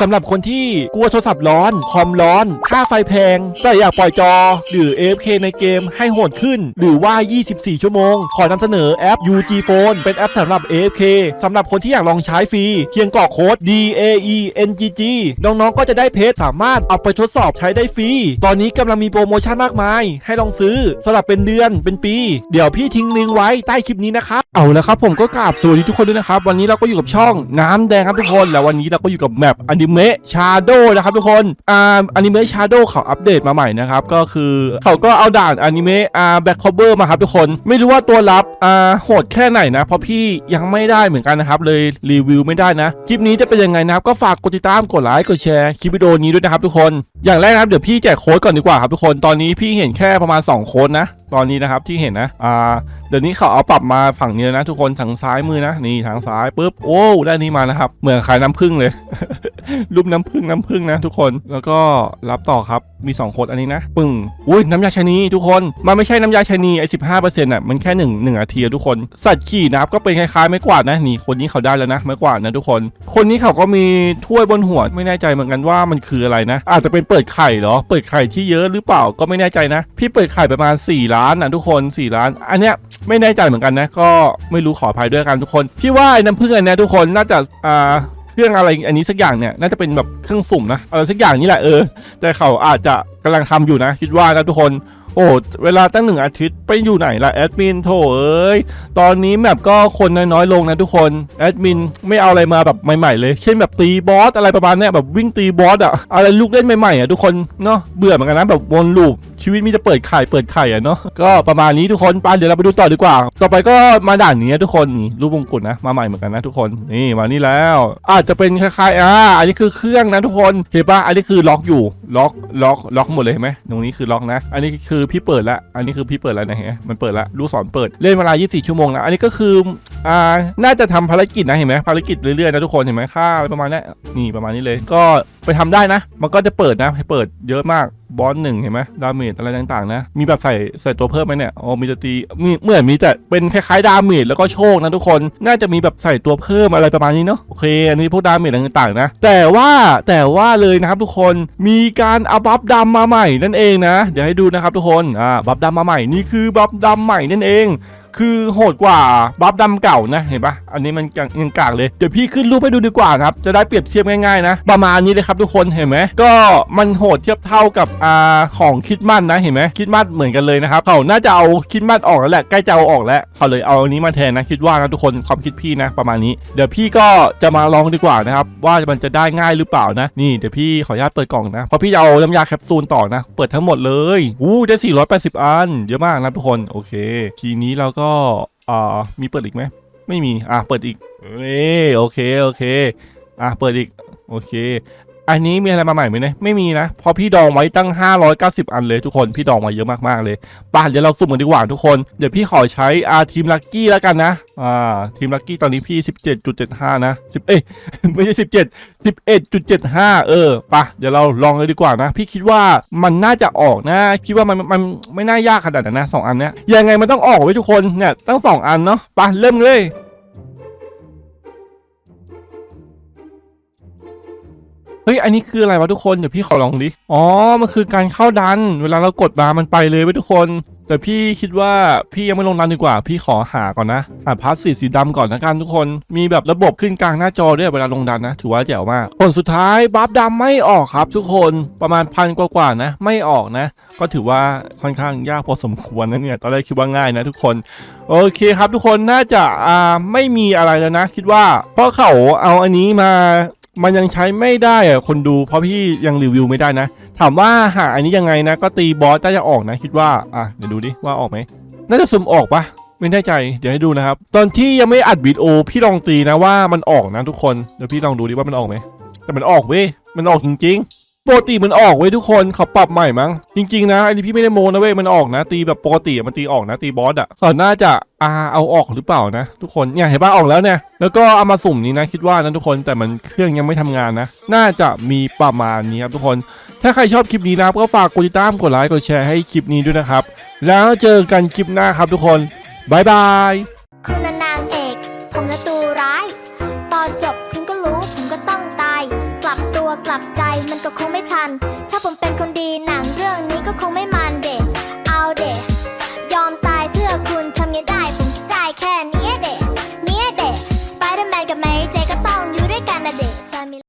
สำหรับคนที่กลัวโทรศัพท์ร้อน คอมร้อน ค่าไฟแพง แต่อยากปล่อยจอ หรือ AFK ในเกมให้โหดขึ้น หรือว่า 24 ชั่วโมง ขอนำเสนอแอป UG Phone เป็นแอปสำหรับ AFK สำหรับคนที่อยากลองใช้ฟรีเพียงกรอกโค้ด D A E N G G น้องๆ ก็จะได้เพจสามารถเอาไปทดสอบใช้ได้ฟรี ตอนนี้กำลังมีโปรโมชั่นมากมาย ให้ลองซื้อสำหรับเป็นเดือนเป็นปี เดี๋ยวพี่ทิ้งลิงก์ไว้ใต้คลิปนี้นะครับ เอาละครับผมก็กราบสวัสดีทุกคนด้วยนะครับ วันนี้เราก็อยู่กับช่องน้ำแดงครับทุกคน แล้ววันนี้เราก็อยู่กับแมปอันิเมะชาโดนะครับทุกคนอ่าอนิเมะชาโดเขาอัปเดตมาใหม่นะครับก็คือเขาก็เอาด่านอนิเมะอ่าแบ็คคอเบอร์มาครับทุกคน ไม่รู้ว่าตัวรับอ่าโหดแค่ไหนนะ เพราะพี่ยังไม่ได้เหมือนกันนะครับ เลยรีวิวไม่ได้นะคลิปนี้จะเป็นยังไงนะครับ ก็ฝากกดติดตามกดไลค์กดแชร์คลิปวิดีโอนี้ด้วยนะครับทุกคนอย่างแรกนะครับเดี๋ยวพี่แจกโค้ดก่อนดีกว่าครับทุกคนตอนนี้พี่เห็นแค่ประมาณ 2 โค้ดนะ ตอนนี้นะครับที่เห็นนะอ่าเดี๋ยวนี้เขาเอาปรับมาฝั่งนี้นะ ทุกคนทางซ้ายมือนะนี่ทางซ้ายปุ๊บโอ้ได้นี้มานะครับเหมือนขายน้ำผึ้งเลย รูปน้ำผึ้งน้ำผึ้งนะทุกคน แล้วก็รับต่อครับ มี2โค้ดอันนี้นะ ปึ้งอุ้ยน้ำยาชนีทุกคน มันไม่ใช่น้ำยาชนีไอ้สิบห้าเปอร์เซ็นต์อะ มันแค่หนึ่งหนึ่งนาทีอะทุกคน สัตว์ขี่นับก็เป็นคล้ายๆไม้กวาดนะ นี่คนนี้เขาได้แล้วนะ ไม้กวาดนะทุกคน คนนี้เขาก็มีถ้วยบนหัว ไม่แน่ใจเหมือนกันว่ามันคืออะไรนะ อาจจะเป็นเปิดไข่เหรอ เปิดไข่ที่เยอะหรือเปล่า ก็ไม่แน่ใจนะ พี่เปิดไข่ประมาณ 4 ล้านนะทุกคน 4 ล้าน อันเนี้ยไม่แน่ใจเหมือนกันนะ ก็ไม่รู้ขออภัยด้วยกันทุกคน พี่ว่าน้ำผึ้งอันนี้ทุกคนน่าจะอ่า เครื่องอะไรอันนี้สักอย่างเนี่ยน่าจะเป็นแบบเครื่องสุ่มนะอะไรสักอย่างนี่แหละเออแต่เขาอาจจะกำลังทำอยู่นะ คิดว่านะทุกคน โอ้เวลาตั้งหนึ่งอาทิตย์ไปอยู่ไหนล่ะแอดมินโถเอ้ยตอนนี้แมปก็คนน้อยๆลงนะทุกคนแอดมินไม่เอาอะไรมาแบบใหม่ๆเลย เช่นแบบตีบอสอะไรประมาณเนี้ยแบบวิ่งตีบอสอะอะไรลูกเล่นใหม่ๆอะทุกคนเนาะเบื่อเหมือนกันนะแบบวนลูปชีวิตมีแต่เปิดไข่เปิดไข่อะเนาะก็ประมาณนี้ทุกคนไปเดี๋ยวเราไปดูต่อดีกว่า ต่อไปก็มาด่านนี้ทุกคนนี่รูปวงกุฎนะมาใหม่เหมือนกันนะทุกคนนี่มานี่แล้ว อาจจะเป็นคล้ายๆอ่าอันนี้คือเครื่องนะทุกคนเห็นปะอันนี้คือล็อกอยู่ล็อกล็อกล็อกหมดเลยเห็นไหมตรงนี้คือล็อกนะ อันนี้คือพี่เปิดแล้วอันนี้คือพี่เปิดแล้วนะฮะมันเปิดแล้วลูกศรเปิดเล่นเวลา 24 ชั่วโมงแล้วอันนี้ก็คือ อ่าน่าจะทำภารกิจนะเห็นไหมภารกิจเรื่อยๆนะทุกคนเห็นไหมค่าอะไรประมาณนี้นี่ประมาณนี้เลยก็ไปทำได้นะ มันก็จะเปิดนะให้เปิดเยอะมากบอสหนึ่งเห็นไหมดาเมจอะไรต่างๆนะ มีแบบใส่ใส่ตัวเพิ่มไหมเนี่ยอ๋อมีจะตีมีเหมือนมีแต่เป็นคล้ายๆดาเมจแล้วก็โชคนะทุกคนน่าจะมีแบบใส่ตัวเพิ่มอะไรประมาณนี้เนาะโอเค อันนี้พวกดาเมจต่างๆนะ แต่ว่าแต่ว่าเลยนะครับทุกคนมีการอาบัฟดำมาใหม่นั่นเองนะ เดี๋ยวให้ดูนะครับทุกคนอ่าบัฟดำมาใหม่นี่คือบัฟดำใหม่นั่นเอง คือโหดกว่าบัฟดำเก่านะเห็นปะอันนี้มันยังยังกากเลยเดี๋ยวพี่ขึ้นรูปให้ดูดีกว่านะครับจะได้เปรียบเทียบง่ายๆนะ ประมาณนี้เลยครับทุกคนเห็นไหมก็มันโหดเทียบเท่ากับอ่าของคิดมันนะเห็นไหมคิดมันเหมือนกันเลยนะครับเขาน่าจะเอาคิดมันออกแล้วแหละใกล้จะเอาออกแล้วเขาเลยเอาอันนี้มาแทนนะคิดว่านะทุกคนความคิดพี่นะประมาณนี้ เดี๋ยวพี่ก็จะมาลองดีกว่านะครับว่ามันจะได้ง่ายหรือเปล่านะ นี่เดี๋ยวพี่ขออนุญาตเปิดกล่องนะเพราะพี่จะเอาน้ำยาแคปซูลต่อนะ เปิดทั้งหมดเลยอู้ได้ 480 อัน เยอะมากนะทุกคนโอเค ทีนี้เราก็อ่ามีเปิดอีกไหมไม่มีอะเปิดอีกเอ้ยโอเคโอเคอะเปิดอีกโอเค อันนี้มีอะไรมาใหม่ไหมเนี่ยไม่มีนะเพราะพี่ดองไว้ตั้ง 590 อันเลยทุกคนพี่ดองไว้เยอะมากๆเลยป่ะเดี๋ยวเราสุ่มกันดีกว่าทุกคนเดี๋ยวพี่ขอใช้อาทีมลักกี้แล้วกันนะอ่าทีมลักกี้ตอนนี้พี่ 17.75 นะ10เอ้ยไม่ใช่17 11.75 เออป่ะเดี๋ยวเราลองเลยดีกว่านะ พี่คิดว่ามันน่าจะออกนะคิดว่ามันมันไม่น่ายากขนาดนั้นนะสองอันเนี้ยยังไงมันต้องออกไว้ทุกคนเนี่ยตั้งสองอันเนาะป่ะเริ่มเลย เฮ้ย อันนี้คืออะไรวะทุกคน เดี๋ยวพี่ขอลองดิ อ๋อ มันคือการเข้าดัน เวลาเรากดมามันไปเลยเว้ยทุกคน แต่พี่คิดว่าพี่ยังไม่ลงดันดีกว่า พี่ขอหาก่อนนะ หาพาร์ทสีสีดำก่อนนะกันทุกคน มีแบบระบบขึ้นกลางหน้าจอด้วยเวลาลงดันนะ ถือว่าแจ๋วมาก ผลสุดท้ายบัฟดำไม่ออกครับทุกคน ประมาณพันกว่าๆนะ ไม่ออกนะ ก็ถือว่าค่อนข้างยากพอสมควรนะเนี่ย ตอนแรกคิดว่าง่ายนะทุกคน โอเคครับทุกคน น่าจะอ่าไม่มีอะไรแล้วนะ คิดว่า เพราะเขาเอาอันนี้มา มันยังใช้ไม่ได้อะคนดูเพราะพี่ยังรีวิวไม่ได้นะ ถามว่าหาอันนี้ยังไงนะ ก็ตีบอสน่าจะออกนะ คิดว่าอะเดี๋ยวดูดิว่าออกไหมน่าจะซุ่มออกปะไม่แน่ใจ เดี๋ยวให้ดูนะครับ ตอนที่ยังไม่อัดวิดีโอพี่ลองตีนะว่ามันออกนะทุกคนเดี๋ยวพี่ลองดูดิว่ามันออกไหมแต่มันออกเว้ยมันออกจริง ๆ ปกติมันออกเว้ยทุกคนเขาปรับใหม่มั้ง จริงๆนะอันนี้พี่ไม่ได้โมนะเว้ยมันออกนะ ตีแบบปกติอะมันตีออกนะตีบอสอะเขาน่าจะอ่าเอาออกหรือเปล่านะ ทุกคนเนี่ยเห็นป่ะออกแล้วเนี่ยแล้วก็เอามาสุ่มนี้นะคิดว่านะทุกคนแต่มันเครื่องยังไม่ทำงานนะ น่าจะมีประมาณนี้ครับทุกคนถ้าใครชอบคลิปนี้นะก็ฝากกดติดตามกดไลค์กดแชร์ให้คลิปนี้ด้วยนะครับ แล้วเจอกันคลิปหน้าครับทุกคนบายบายคุณนางเอก กลับใจมันก็คงไม่ทัน ถ้าผมเป็นคนดีหนังเรื่องนี้ก็คงไม่มา